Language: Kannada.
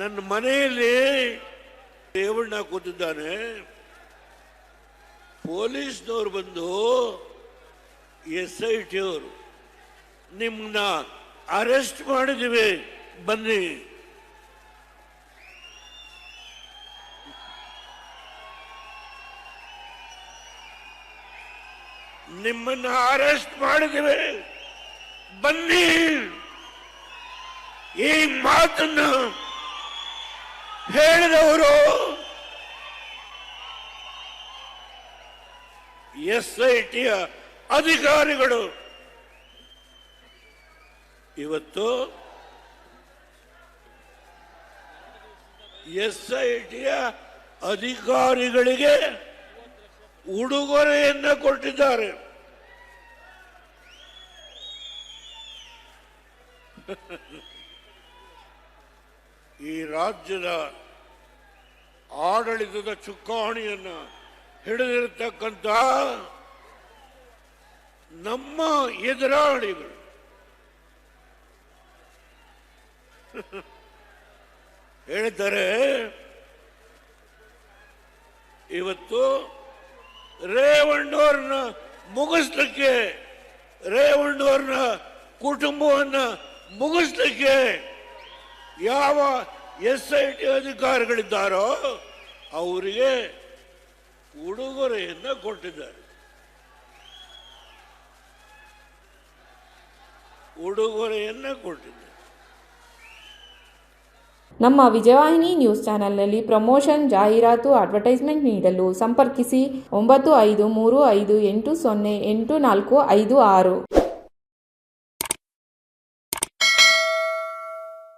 ನನ್ನ ಮನೆಯಲ್ಲಿ ರೇವಣ್ಣ ಕೂತಿದ್ದಾನೆ. ಪೊಲೀಸ್ನವ್ರು ಬಂದು ಎಸ್ ಐ ಟಿ ಅವರು ನಿಮ್ಮನ್ನ ಅರೆಸ್ಟ್ ಮಾಡಿದ್ದೀವಿ, ಬನ್ನಿ. ನಿಮ್ಮನ್ನ ಅರೆಸ್ಟ್ ಮಾಡಿದ್ದೀವಿ, ಬನ್ನಿ. ಈ ಮಾತನ್ನು ಹೇಳಿದವರು ಎಸ್ ಐ ಟಿಯ ಅಧಿಕಾರಿಗಳು. ಇವತ್ತು ಎಸ್ ಐ ಟಿಯ ಅಧಿಕಾರಿಗಳಿಗೆ ಉಡುಗೊರೆಯನ್ನು ಕೊಟ್ಟಿದ್ದಾರೆ. ಈ ರಾಜ್ಯದ ಆಡಳಿತದ ಚುಕ್ಕಾಣಿಯನ್ನು ಹಿಡಿದಿರ್ತಕ್ಕಂಥ ನಮ್ಮ ಎದುರಾಳಿಗಳು. ಹೇಳ್ತಾರೆ ಇವತ್ತು ರೇವಣ್ಣವ್ರನ್ನ ಮುಗಿಸ್ಲಿಕ್ಕೆ ರೇವಣ್ಣವ್ರನ್ನ ಕುಟುಂಬವನ್ನ ಮುಗಿಸ್ಲಿಕ್ಕೆ ಯಾವ ಎಸ್ ಐ ಟಿ ಅಧಿಕಾರಿಗಳಿದ್ದಾರೋ ಅವರಿಗೆ ಉಡುಗೊರೆಯಿಂದ ಕೊಟ್ಟಿದ್ದಾರೆ. ಉಡುಗೊರೆಯನ್ನ ಕೊಟ್ಟಿದ್ದಾರೆ. ನಮ್ಮ ವಿಜಯವಾಹಿನಿ ನ್ಯೂಸ್ ಚಾನೆಲ್ನಲ್ಲಿ ಪ್ರಮೋಷನ್, ಜಾಹೀರಾತು, ಅಡ್ವರ್ಟೈಸ್ಮೆಂಟ್ ನೀಡಲು ಸಂಪರ್ಕಿಸಿ ಒಂಬತ್ತು ಐದು ಮೂರು ಐದು ಎಂಟು ಸೊನ್ನೆ ಎಂಟು ನಾಲ್ಕು ಐದು ಆರು.